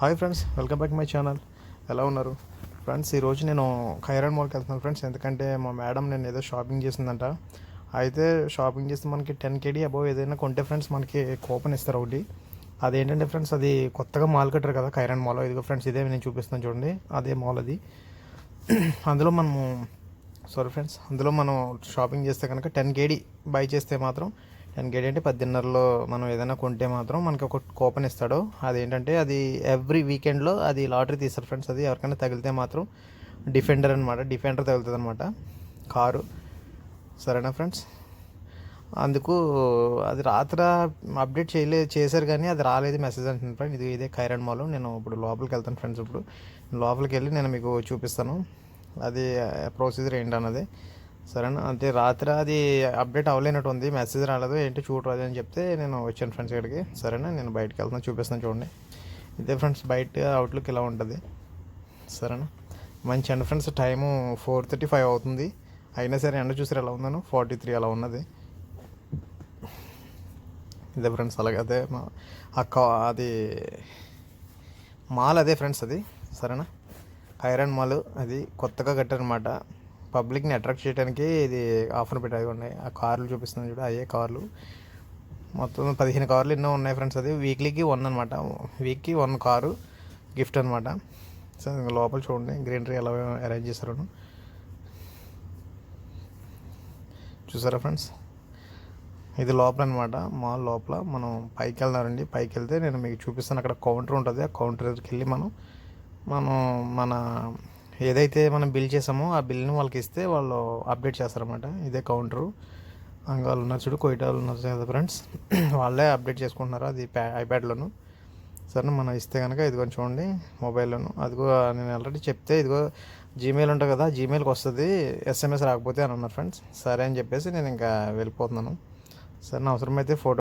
Hi friends welcome back my channel. ఎలా ఉన్నారు? Friends ఈరోజు నేను ఖైరాన్ మాల్కి వెళ్తున్నాను ఫ్రెండ్స్ ఎందుకంటే మా మేడం నేను ఏదో షాపింగ్ చేసిందంట. అయితే షాపింగ్ చేస్తే మనకి టెన్ కేడీ అబౌవ్ ఏదైనా కొంటే ఫ్రెండ్స్ మనకి కూపన్ ఇస్తారు ఒకటి. అదేంటంటే ఫ్రెండ్స్ అది కొత్తగా మాల్ కట్టారు కదా ఖైరాన్ మాల్. ఇదిగో ఫ్రెండ్స్ ఇదే నేను చూపిస్తున్నాను చూడండి అదే మాల్ అది. అందులో మనము సారీ ఫ్రెండ్స్ అందులో మనం షాపింగ్ చేస్తే కనుక టెన్ కేడీ బై చేస్తే మాత్రం అండ్ ఏంటంటే పద్దెన్నరలో మనం ఏదైనా కొంటే మాత్రం మనకి ఒక కూపన్ ఇస్తాడు. అదేంటంటే అది ఎవ్రీ వీకెండ్లో అది లాటరీ తీస్తారు ఫ్రెండ్స్ అది ఎవరికైనా తగిలితే మాత్రం డిఫెండర్ అనమాట డిఫెండర్ తగులుతుంది అనమాట కారు. సరేనా ఫ్రెండ్స్ అందుకు అది రాత్ర అప్డేట్ చేయలే చేశారు కానీ అది రాలేదు మెసేజ్ అంటున్నాను ఫ్రెండ్ ఇది ఇదే ఖైరాన్ మాల్ నేను ఇప్పుడు లోపలికి వెళ్తాను ఫ్రెండ్స్ ఇప్పుడు. లోపలికి వెళ్ళి నేను మీకు చూపిస్తాను. అది ప్రొసీజర్ ఏంటన్నది సరేనా? అంటే రాత్రి అది అప్డేట్ అవ్వలేనట్టు ఉంది మెసేజ్ రాలేదు. ఏంటి చూడరాదు అని చెప్తే నేను వచ్చాను ఫ్రెండ్స్ ఇక్కడికి. సరేనా? నేను బయటకు వెళ్తాను చూపిస్తాను చూడండి. ఇదే ఫ్రెండ్స్ బయట అవుట్లుక్ ఇలా ఉంటుంది. సరేనా? మంచి అండి friends time four thirty five అవుతుంది. అయినా సరే ఎండ చూసారు ఎలా ఉందను? ఫార్టీ త్రీ అలా ఉన్నది. ఇదే ఫ్రెండ్స్ అలాగే అదే మా అక్క అది మాల్ అదే ఫ్రెండ్స్ అది. సరేనా? ఐరన్ మాల్ అది కొత్తగా కట్టారనమాట పబ్లిక్ని అట్రాక్ట్ చేయడానికి ఇది ఆఫర్ పెట్టాయి. ఉన్నాయి. ఆ కార్లు చూపిస్తున్నాను చూడ అయ్యే కార్లు. మొత్తం పదిహేను కార్లు ఎన్నో ఉన్నాయి ఫ్రెండ్స్ అది వీక్లీకి వన్ అనమాట వీక్కి వన్ కారు గిఫ్ట్ అనమాట సో ఇంకా లోపల చూడండి గ్రీనరీ ఎలా అరేంజ్ చేశారు చూసారా ఫ్రెండ్స్ ఇది లోపల అనమాట మాల్ లోపల మనం పైకి వెళ్దామండి. పైకి వెళ్తే నేను మీకు చూపిస్తాను. అక్కడ కౌంటర్ ఉంటుంది. ఆ కౌంటర్ దగ్గరికి వెళ్ళి మనం మనం మన ఏదైతే మనం బిల్ చేసామో ఆ బిల్ని వాళ్ళకి ఇస్తే వాళ్ళు అప్డేట్ చేస్తారన్నమాట. ఇదే కౌంటరు. అంగాలు వాళ్ళు ఉన్నారు చూడు కోయిట వాళ్ళు ఉన్నారు కదా ఫ్రెండ్స్. వాళ్ళే అప్డేట్ చేసుకుంటున్నారు అది ప్యా ఐప్యాడ్లోను. సరే మనం ఇస్తే కనుక ఇదిగో చూడండి మొబైల్లోను. అదిగో నేను ఆల్రెడీ చెప్తే ఇదిగో జీమెయిల్ ఉంటుంది కదా జీమెయిల్కి వస్తుంది ఎస్ఎంఎస్ రాకపోతే అని అన్నారు ఫ్రెండ్స్. సరే అని చెప్పేసి నేను ఇంకా వెళ్ళిపోతున్నాను. సరే నా అవసరమైతే ఫోటో